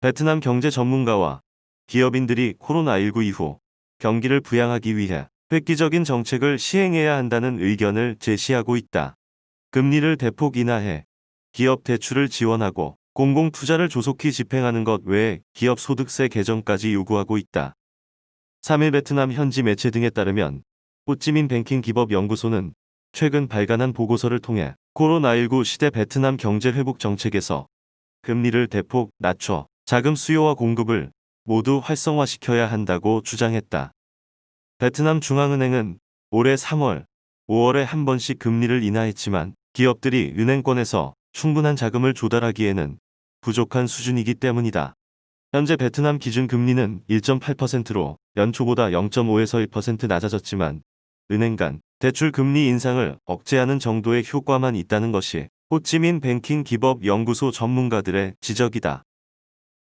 베트남 베트남 경제 전문가와 기업인들이 코로나19 이후 경기를 부양하기 위해 획기적인 정책을 시행해야 한다는 의견을 제시하고 있다. 금리를 대폭 인하해 기업 대출을 지원하고 공공 투자를 조속히 집행하는 것 외에 기업 소득세 개정까지 요구하고 있다. 3일 베트남 현지 매체 등에 따르면 호찌민 뱅킹 기법 연구소는 최근 발간한 보고서를 통해 코로나19 시대 베트남 경제 회복 정책에서 금리를 대폭 낮춰 자금 수요와 공급을 모두 활성화시켜야 한다고 주장했다. 베트남 중앙은행은 올해 3월, 5월에 한 번씩 금리를 인하했지만 기업들이 은행권에서 충분한 자금을 조달하기에는 부족한 수준이기 때문이다. 현재 베트남 기준 금리는 1.8%로 연초보다 0.5에서 1% 낮아졌지만 은행 간 대출 금리 인상을 억제하는 정도의 효과만 있다는 것이 호찌민 뱅킹 기법 연구소 전문가들의 지적이다.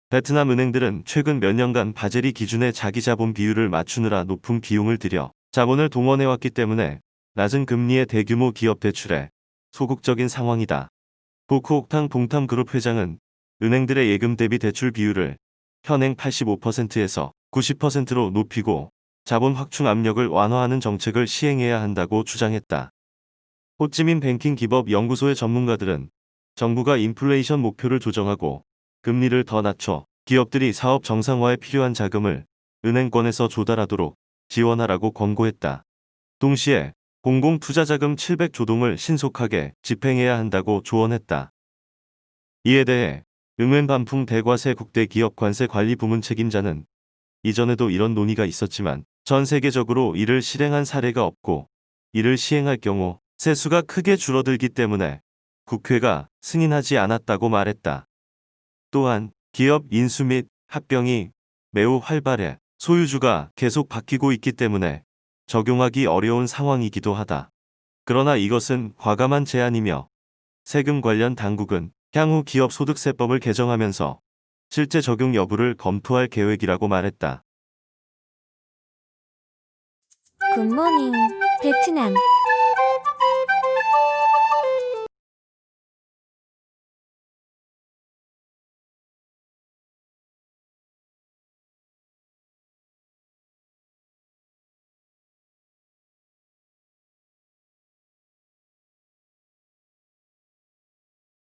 베트남 은행들은 최근 몇 년간 바젤이 기준의 자기 자본 비율을 맞추느라 높은 비용을 들여 자본을 동원해왔기 때문에 낮은 금리의 대규모 기업 대출에 소극적인 상황이다. 보크옥탕 봉탐그룹 회장은 은행들의 예금 대비 대출 비율을 현행 85%에서 90%로 높이고 자본 확충 압력을 완화하는 정책을 시행해야 한다고 주장했다. 호찌민 뱅킹 기법 연구소의 전문가들은 정부가 인플레이션 목표를 조정하고 금리를 더 낮춰 기업들이 사업 정상화에 필요한 자금을 은행권에서 조달하도록 지원하라고 권고했다. 동시에 공공투자자금 700조 동을 신속하게 집행해야 한다고 조언했다. 이에 대해 응웬반풍 대과세 국대기업 관세관리부문 책임자는 이전에도 이런 논의가 있었지만 전 세계적으로 이를 실행한 사례가 없고 이를 시행할 경우 세수가 크게 줄어들기 때문에 국회가 승인하지 않았다고 말했다. 또한 기업 인수 및 합병이 매우 활발해 소유주가 계속 바뀌고 있기 때문에 적용하기 어려운 상황이기도 하다. 그러나 이것은 과감한 제안이며 세금 관련 당국은 향후 기업 소득세법을 개정하면서 실제 적용 여부를 검토할 계획이라고 말했다. 굿모닝 베트남.